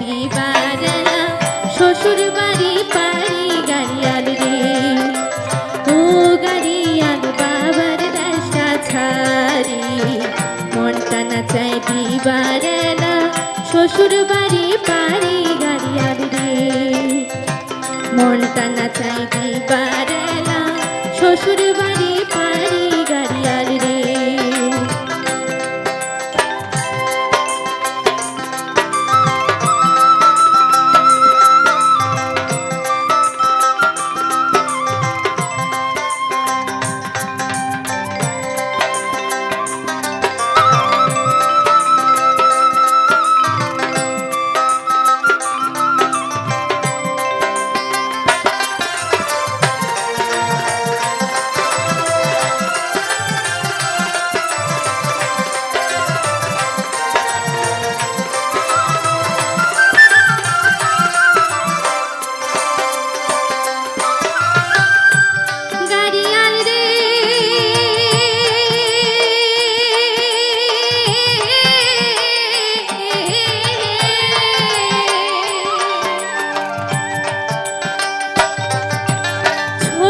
না চাই শ্বশুর বাড়ি পারি গাড়িয়াল রে ও গাড়িয়াল বাবার দেশটা ছাড়ি। মনটা না চাই দিবারেলা শ্বশুর বাড়ি পারি গাড়িয়াল রে মনটা না চাই দিবারেলা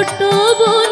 ছোট বলো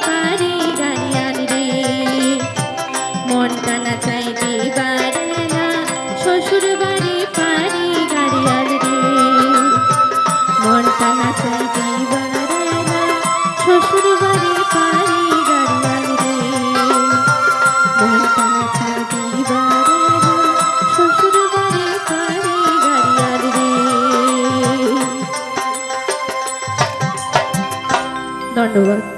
the work.